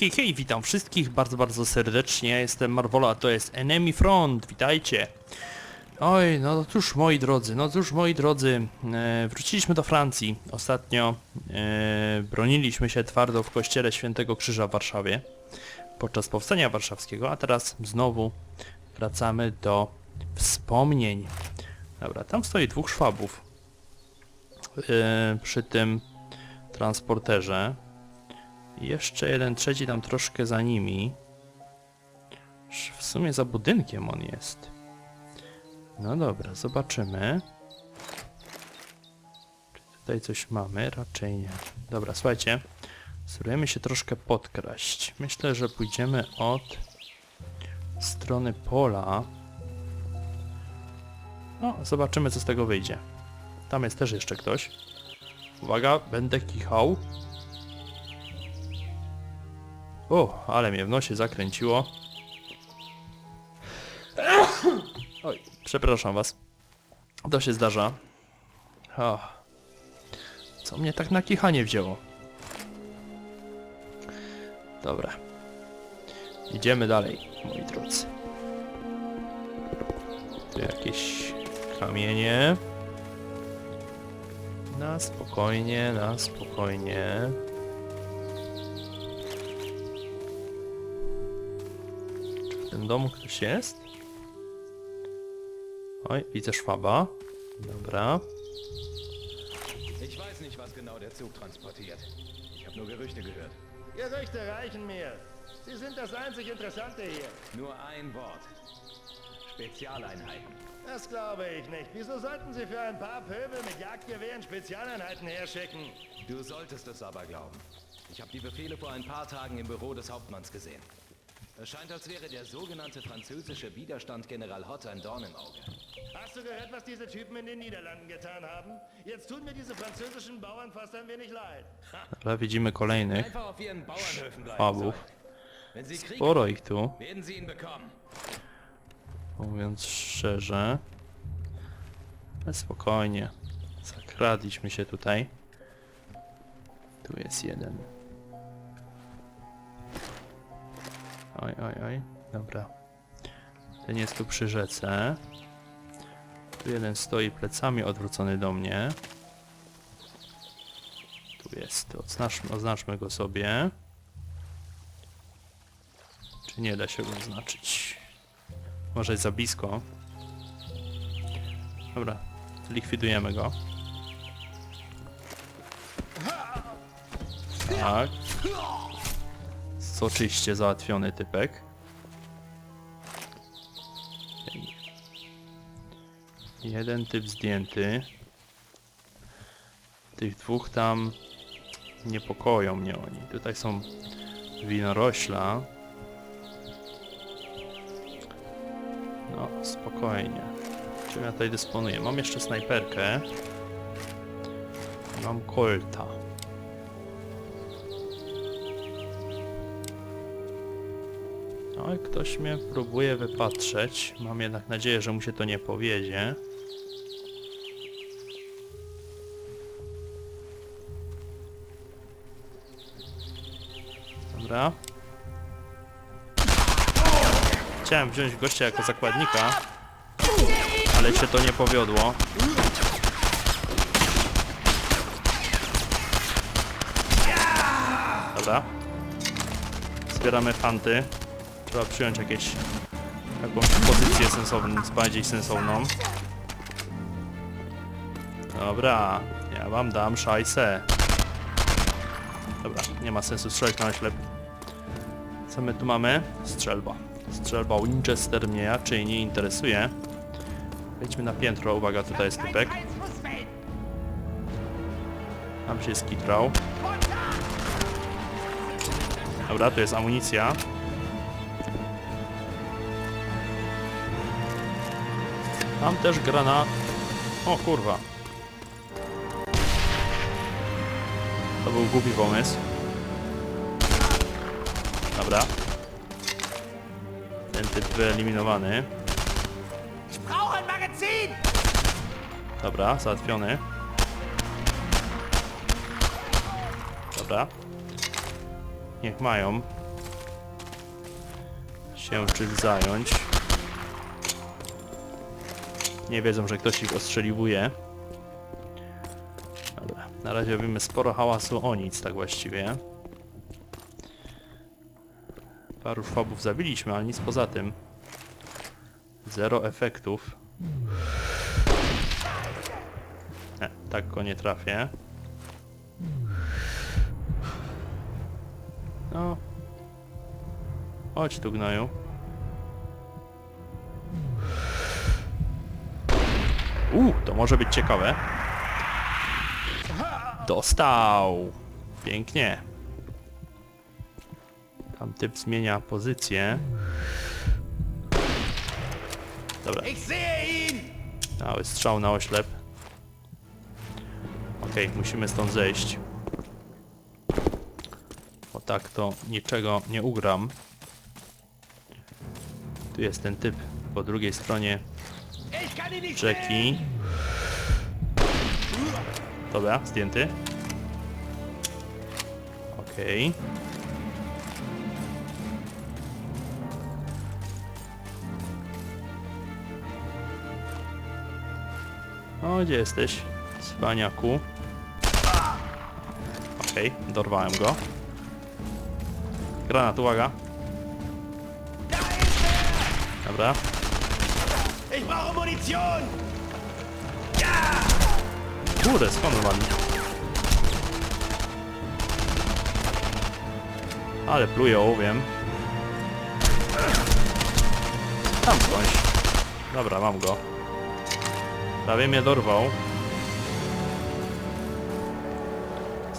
Hej, hej, witam wszystkich bardzo, bardzo serdecznie. Jestem Marvola, a to jest Enemy Front. Witajcie. Oj, no cóż moi drodzy, no cóż moi drodzy, e, wróciliśmy do Francji. Ostatnio e, broniliśmy się twardo w kościele Świętego Krzyża w Warszawie podczas powstania warszawskiego, a teraz znowu wracamy do wspomnień. Dobra, tam stoi dwóch szwabów e, przy tym transporterze. Jeszcze jeden trzeci tam troszkę za nimi. W sumie za budynkiem on jest. No dobra, zobaczymy. Czy tutaj coś mamy? Raczej nie. Dobra, słuchajcie. Spróbujemy się troszkę podkraść. Myślę, że pójdziemy od strony pola. No, zobaczymy co z tego wyjdzie. Tam jest też jeszcze ktoś. Uwaga, będę kichał. O, ale mnie w nosie zakręciło. Oj, przepraszam was. To się zdarza. O, co mnie tak na kichanie wzięło? Dobra. Idziemy dalej, moi drodzy. Tu jakieś kamienie. Na spokojnie, na spokojnie. Tym domu ktoś jest? Oj, widzę szwaba. Dobra. Ich weiß nicht, was genau der Zug transportiert. Ich habe nur Gerüchte gehört. Gerüchte reichen mir. Sie sind das einzig Interessante hier. Nur ein Wort. Spezialeinheiten. Das glaube ich nicht. Wieso sollten Sie für ein paar Pöbel mit Jagdgewehren Spezialeinheiten herschicken? Du solltest es aber glauben. Ich habe die Befehle vor ein paar Tagen im Büro des Hauptmanns gesehen. Es scheint, als wäre der sogenannte französische Widerstand General Hott ein Dorn im Auge. Hast du gehört, was diese Typen in den Niederlanden getan haben? Jetzt tun mir diese französischen Bauern fast ein wenig leid. Dobra, widzimy kolejnych Einfach auf ihren Bauernhöfen bleiben szwabów. sollen. Wenn sie Krieg Sporo ich tu, werden sie ihn bekommen. mówiąc szczerze. Ale spokojnie. Zakradliśmy się tutaj. Tu jest jeden. Oj, oj, oj. Dobra. Ten jest tu przy rzece. Tu jeden stoi plecami odwrócony do mnie. Tu jest. Oznaczmy, oznaczmy go sobie. Czy nie da się go oznaczyć? Może jest za blisko. Dobra, likwidujemy go. Tak. Soczyście załatwiony typek. Jeden typ zdjęty. Tych dwóch tam niepokoją mnie oni. Tutaj są winorośla. No, spokojnie. Czym ja tutaj dysponuję? Mam jeszcze snajperkę. Mam kolta. No ktoś mnie próbuje wypatrzeć. Mam jednak nadzieję, że mu się to nie powiedzie. Dobra. Chciałem wziąć gościa jako zakładnika, ale się to nie powiodło. Dobra. Zbieramy fanty. Trzeba przyjąć jakieś jakąś pozycję sensowną, bardziej sensowną. Dobra, ja wam dam szajsę. Dobra, nie ma sensu strzelać na ślep. Co my tu mamy? Strzelba. Strzelba Winchester mnie raczej nie interesuje. Wejdźmy na piętro, uwaga, tutaj jest typek. Tam się skitrał. Dobra, tu jest amunicja. Mam też grana... O kurwa. To był głupi pomysł. Dobra. Ten typ wyeliminowany. Dobra, załatwiony. Dobra. niech mają się czym zająć. Nie wiedzą, że ktoś ich ostrzeliwuje. Dobra, na razie robimy sporo hałasu o nic, tak właściwie. Paru szwabów zabiliśmy, ale nic poza tym. Zero efektów. Nie, tak go nie trafię. No. Chodź tu gnoju. U, to może być ciekawe. Dostał! Pięknie. Tam typ zmienia pozycję. Dobra. Mały strzał na oślep. Okej, musimy stąd zejść. Bo tak to niczego nie ugram. Tu jest ten typ po drugiej stronie rzeki. Dobra, zdjęty. Okej. O, gdzie jesteś? Cwaniaku. Okej, dorwałem go. Granat, uwaga. Dobra. Ich brauche Munition! Kurde, skąd wali? Ale pluje ołowiem. Tam skądś. Dobra, mam go. Prawie mnie dorwał.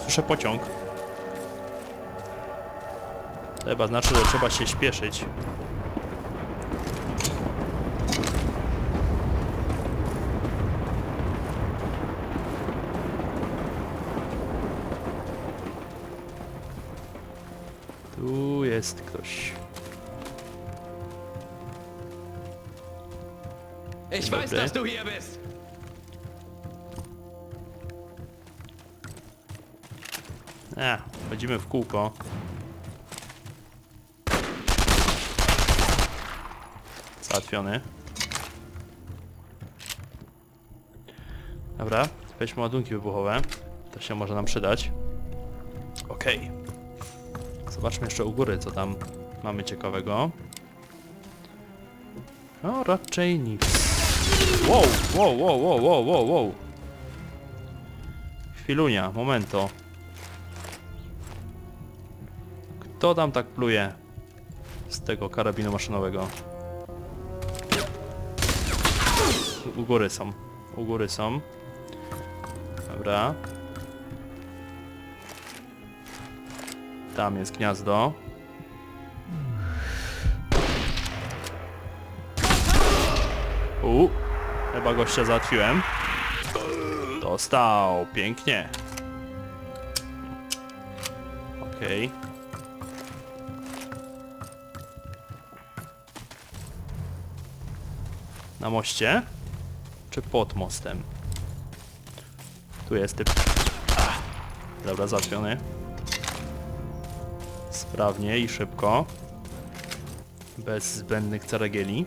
Słyszę pociąg. Chyba znaczy, że trzeba się śpieszyć. Ktoś. Ich weiß, dass du hier bist. A, chodzimy w kółko. Załatwiony. Dobra, weźmy ładunki wybuchowe. To się może nam przydać. Okej. Zobaczmy jeszcze u góry, co tam mamy ciekawego. No, raczej nic. Wow, wow, wow, wow, wow, wow, wow. Chwilunia, momento. Kto tam tak pluje z tego karabinu maszynowego? U góry są. U góry są. Dobra. Tam jest gniazdo. U, chyba gościa załatwiłem. Dostał, pięknie. Okej. Na moście? Czy pod mostem? Tu jest typ. Ach. Dobra, załatwiony. Sprawnie i szybko. Bez zbędnych ceregieli.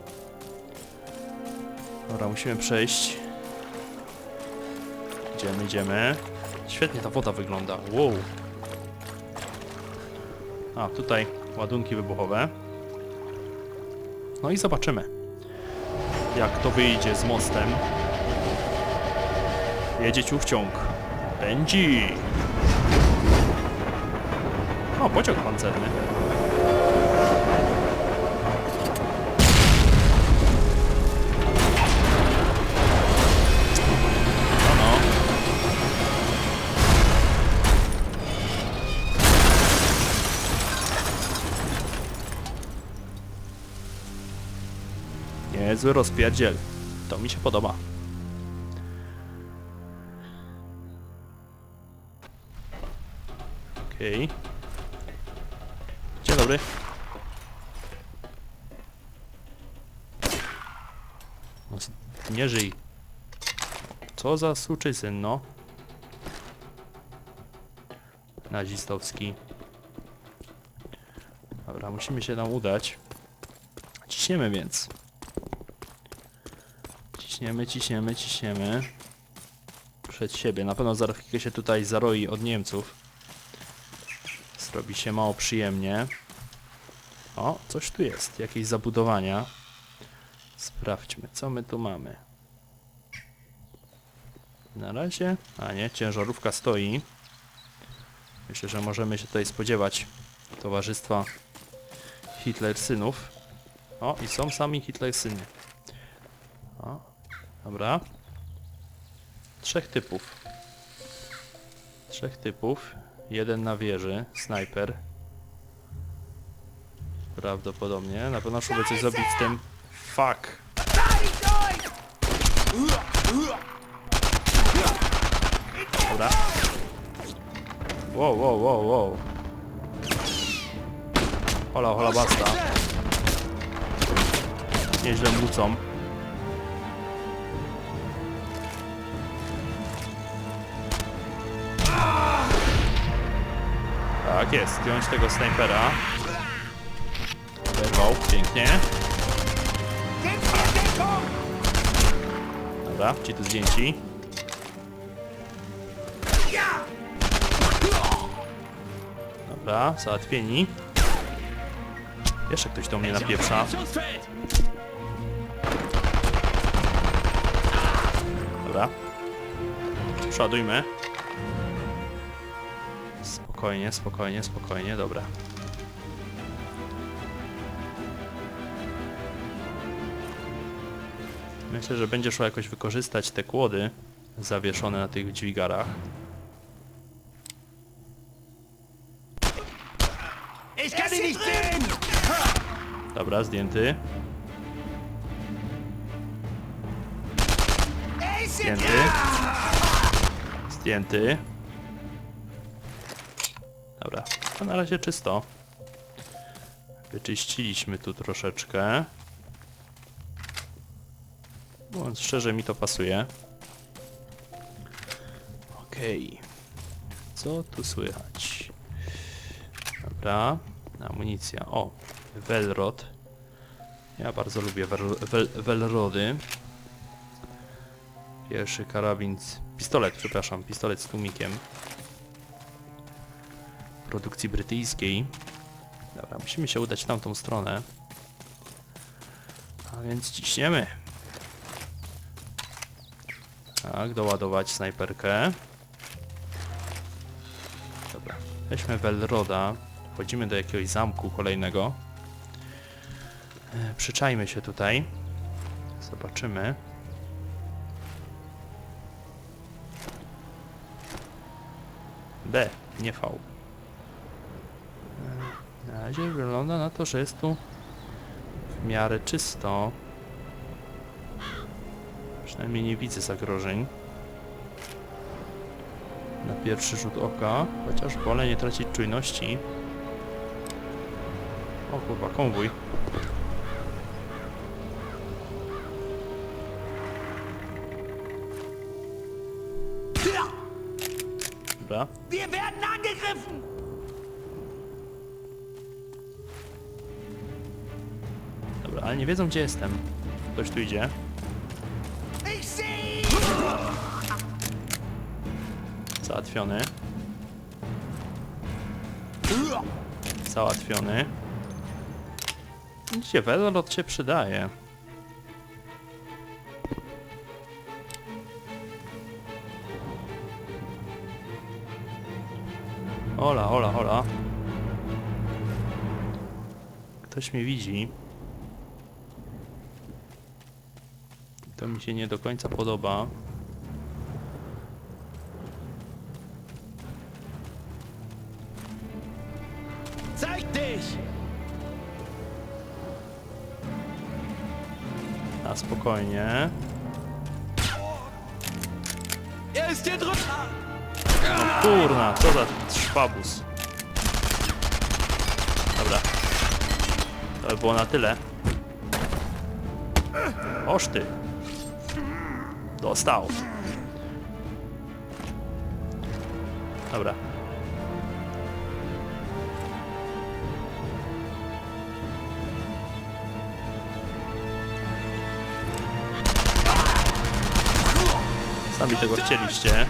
Dobra, musimy przejść. Idziemy, idziemy. Świetnie ta woda wygląda. Wow. A, tutaj ładunki wybuchowe. No i zobaczymy jak to wyjdzie z mostem. Jedzie ciuchciąg. Pędzi! O, pociąg pancerny. No, no. Niezły rozpierdziel. To mi się podoba. Okej. Dzień dobry. No, nie żyj. Co za suczysyn, no. Nazistowski. Dobra, musimy się tam udać. Ciśniemy więc. Ciśniemy, ciśniemy, ciśniemy. Przed siebie. Na pewno za chwilkę się tutaj zaroi od Niemców. Zrobi się mało przyjemnie. O, coś tu jest. Jakieś zabudowania. Sprawdźmy, co my tu mamy. Na razie... A nie, ciężarówka stoi. Myślę, że możemy się tutaj spodziewać towarzystwa Hitlersynów. O, i są sami Hitlersyny. O, dobra. Trzech typów. Trzech typów. Jeden na wieży, snajper. Prawdopodobnie. Na pewno próbuję coś zrobić z tym. Fuck. Dobra. Wow, wow, wow, wow. Hola, hola, basta. Nieźle młócą. Tak jest, zdjąć tego snajpera. Wyrwał, pięknie. Dobra, ci tu zdjęci. Dobra, załatwieni. Jeszcze ktoś do mnie napieprza. Dobra. Przodujmy. Spokojnie, spokojnie, spokojnie, dobra. Myślę, że będzie szło jakoś wykorzystać te kłody zawieszone na tych dźwigarach. Dobra, zdjęty. Zdjęty. Zdjęty. Dobra, to na razie czysto. Wyczyściliśmy tu troszeczkę. Mówiąc szczerze, mi to pasuje. Okej. Co tu słychać? Dobra, amunicja. O, Velrod. Ja bardzo lubię Velrody. Pierwszy karabin, z- pistolet, przepraszam, pistolet z tłumikiem. Produkcji brytyjskiej. Dobra, musimy się udać w tamtą stronę. A więc ciśniemy. Tak, doładować snajperkę. Dobra, weźmy Velroda. Wchodzimy do jakiegoś zamku kolejnego. E, Przyczajmy się tutaj. Zobaczymy. B, nie V. Razie wygląda na to, że jest tu w miarę czysto. Przynajmniej nie widzę zagrożeń. Na pierwszy rzut oka, chociaż wolę nie tracić czujności. O kurwa, konwój. Dobra, ale nie wiedzą gdzie jestem. Ktoś tu idzie. Załatwiony. Załatwiony. Widzicie, Velrod się przydaje. Hola, hola, hola. Ktoś mnie widzi. To mi się nie do końca podoba. Na spokojnie. Kurna, co za szwabus. Dobra. To by było na tyle. Oż ty. Dostał. Dobra. Sami tego chcieliście.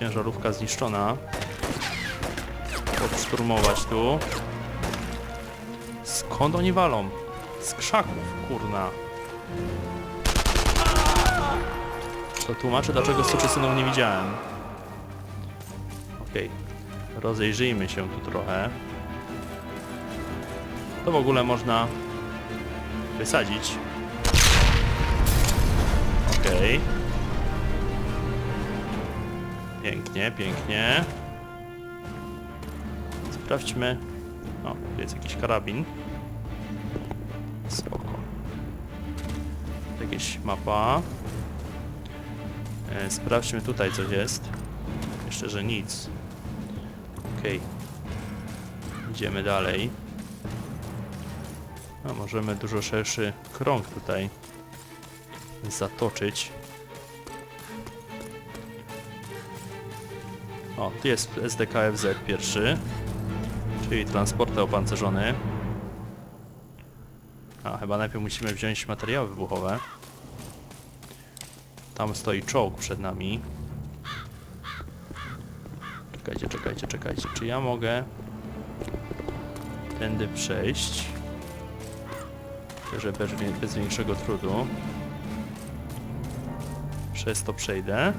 Ciężarówka zniszczona. Odszturmować tu. Skąd oni walą? Z krzaków, kurna. To tłumaczy, dlaczego synu nie widziałem. Okej. Rozejrzyjmy się tu trochę. To w ogóle można wysadzić. Okej. Pięknie, pięknie. Sprawdźmy. O, tu jest jakiś karabin. Spoko. Jakieś mapa. E, sprawdźmy tutaj coś jest. Jeszcze, że nic. Okej. Idziemy dalej. A możemy dużo szerszy krąg tutaj zatoczyć. O, tu jest SDKFZ pierwszy, czyli transporter opancerzony. A, chyba najpierw musimy wziąć materiały wybuchowe. Tam stoi czołg przed nami. Czekajcie, czekajcie, czekajcie. Czy ja mogę tędy przejść? Że bez, bez większego trudu. Przez to przejdę.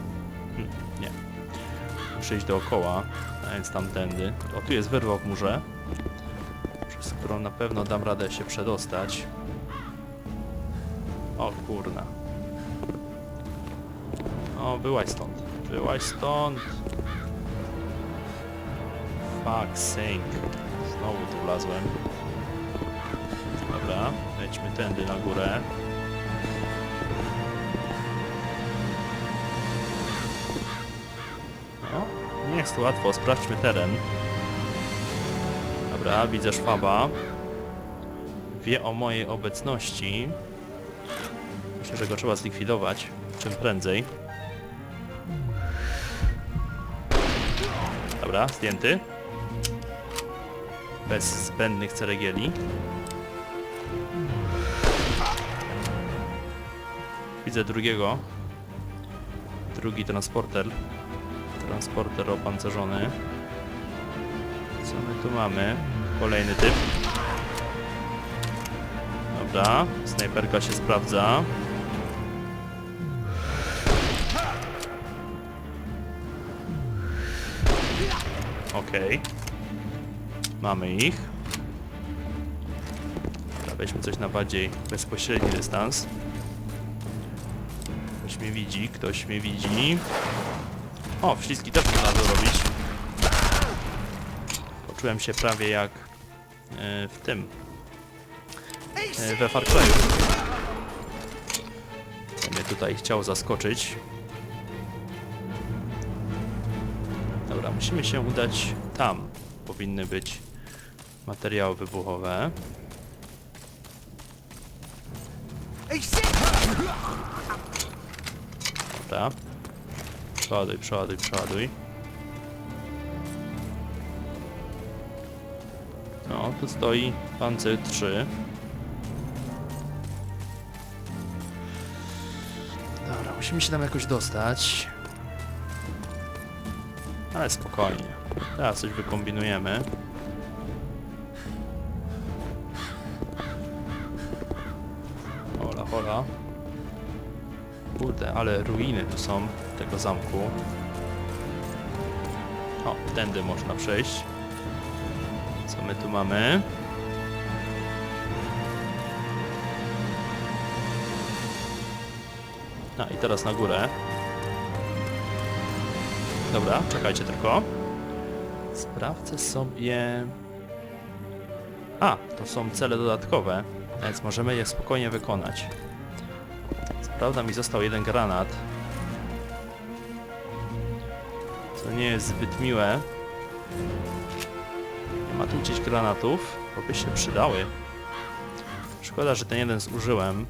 Hm, iść dookoła, a więc tamtędy. O, tu jest wyrwa w murze, przez którą na pewno dam radę się przedostać. O kurna. O, byłaś stąd. Byłaś stąd. Fuck sake. Znowu tu wlazłem. Dobra, lećmy tędy na górę. Jest to łatwo, sprawdźmy teren. Dobra, widzę szwaba. Wie o mojej obecności. Myślę, że go trzeba zlikwidować czym prędzej. Dobra, zdjęty. Bez zbędnych ceregieli. Widzę drugiego. Drugi transporter. Transporter opancerzony. Co my tu mamy? Kolejny typ. Dobra, snajperka się sprawdza. Okej. Mamy ich. Weźmy coś na bardziej bezpośredni dystans. Ktoś mnie widzi, ktoś mnie widzi. O, wszystkie też można zrobić. Poczułem się prawie jak e, w tym. E, we Far Cry'u. Mnie tutaj chciał zaskoczyć. Dobra, musimy się udać tam. Powinny być materiały wybuchowe. Dobra. Przeładuj, przeładuj, przeładuj. No, tu stoi pancer 3. Dobra, musimy się tam jakoś dostać. Ale spokojnie. Teraz coś wykombinujemy. Ale ruiny tu są tego zamku. O, tędy można przejść. Co my tu mamy? A i teraz na górę. Dobra, czekajcie tylko. Sprawdzę sobie... A, to są cele dodatkowe, więc możemy je spokojnie wykonać. Prawda, mi został jeden granat. Co nie jest zbyt miłe. Nie ma tu gdzieś granatów, bo by się przydały. Szkoda, że ten jeden zużyłem.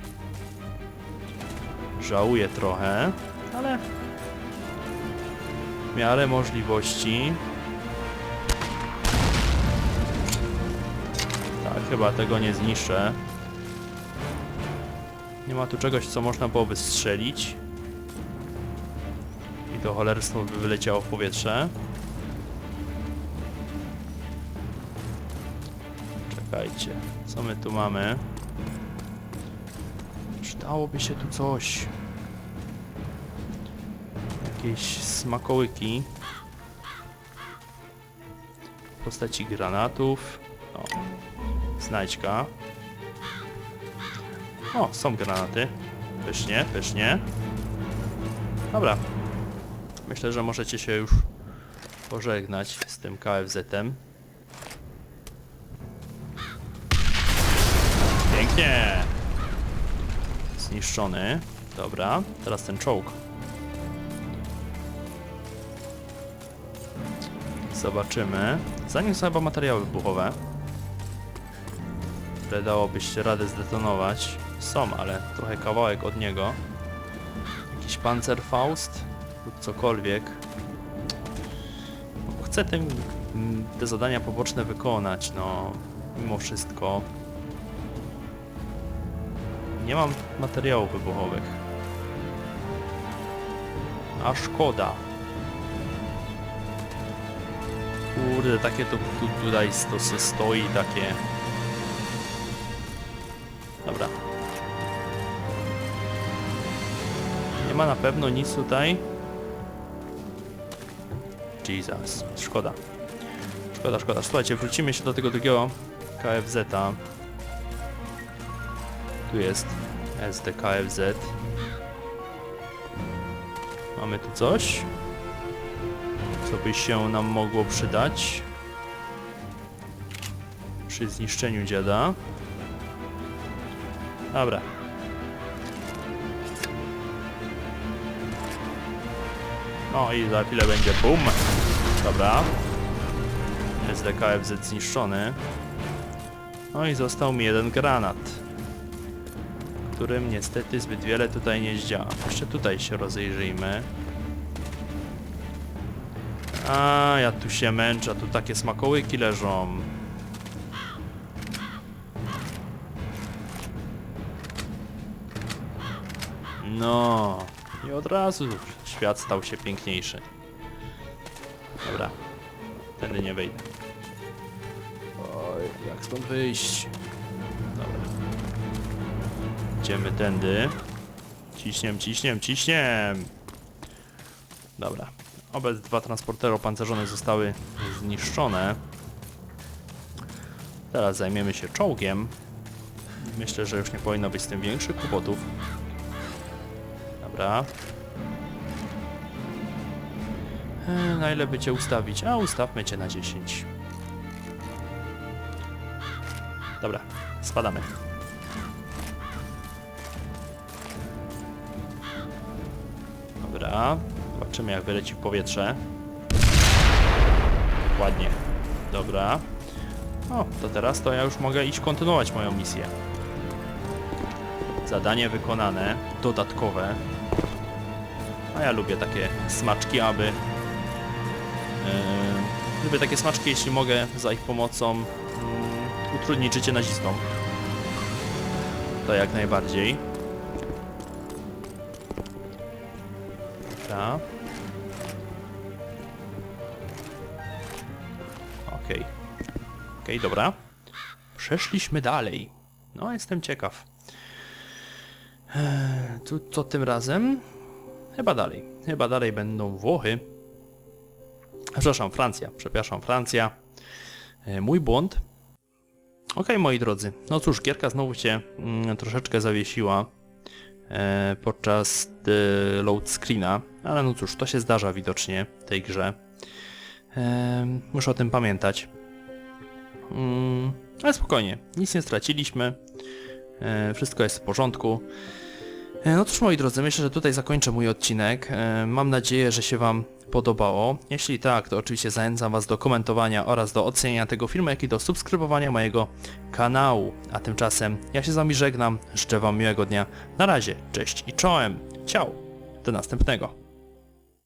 Żałuję trochę, ale w miarę możliwości. Tak, chyba tego nie zniszczę. Nie ma tu czegoś, co można byłoby strzelić. I to cholerstwo by wyleciało w powietrze. Czekajcie, co my tu mamy? Przydałoby się tu coś. Jakieś smakołyki. W postaci granatów. O, znajdźka. O, są granaty. Pysznie, pysznie. Dobra. Myślę, że możecie się już pożegnać z tym KFZ-em. Pięknie! Zniszczony. Dobra, teraz ten czołg. Zobaczymy. Zanim są chyba materiały wybuchowe, które dałoby się radę zdetonować. Są, ale trochę kawałek od niego. Jakiś Panzerfaust lub cokolwiek. No, Chcę tym, mm, te zadania poboczne wykonać, no mimo wszystko. Nie mam materiałów wybuchowych. A szkoda. Kurde, takie to tu, tutaj sto, se stoi, takie... ma na pewno nic tutaj. Jesus, szkoda. Szkoda, szkoda. Słuchajcie, wrócimy się do tego drugiego KFZ-a. Tu jest SDKFZ. Mamy tu coś, co by się nam mogło przydać przy zniszczeniu dziada. Dobra. No i za chwilę będzie boom. Dobra. SDKFZ zniszczony. No i został mi jeden granat którym niestety zbyt wiele tutaj nie zdziała. Jeszcze tutaj się rozejrzyjmy. A, ja tu się męczę, tu takie smakołyki leżą. No, i od razu świat stał się piękniejszy. Dobra, tędy nie wejdę. Oj, jak stąd wyjść? Dobra. Idziemy tędy. Ciśniem, ciśniem, ciśniem. Dobra. Obydwa transportery opancerzone zostały zniszczone. Teraz zajmiemy się czołgiem. Myślę, że już nie powinno być z tym większych kłopotów. Dobra. E, na ile by cię ustawić? A, ustawmy cię na 10. Dobra, spadamy. Dobra, zobaczymy jak wyleci w powietrze. Ładnie. Dobra. O, to teraz to ja już mogę iść kontynuować moją misję. Zadanie wykonane, dodatkowe. A ja lubię takie smaczki, aby... Yy, lubię takie smaczki, jeśli mogę za ich pomocą mm, utrudnić życie nazistom. To jak najbardziej. Dobra. Okej. Okej, dobra. Przeszliśmy dalej. No, jestem ciekaw. Eee, tu co tym razem? Chyba dalej. Chyba dalej będą Włochy. Przepraszam, Francja. Przepraszam, Francja. E, mój błąd. Okej, moi drodzy. No cóż, gierka znowu się mm, troszeczkę zawiesiła e, podczas e, load screena, ale no cóż, to się zdarza widocznie w tej grze. E, muszę o tym pamiętać. Mm, ale spokojnie, nic nie straciliśmy. E, wszystko jest w porządku. E, No cóż moi drodzy, myślę, że tutaj zakończę mój odcinek. E, Mam nadzieję, że się Wam podobało. Jeśli tak, to oczywiście zachęcam Was do komentowania oraz do oceniania tego filmu, jak i do subskrybowania mojego kanału. A tymczasem ja się z Wami żegnam, życzę Wam miłego dnia. Na razie, cześć i czołem. Ciao, do następnego.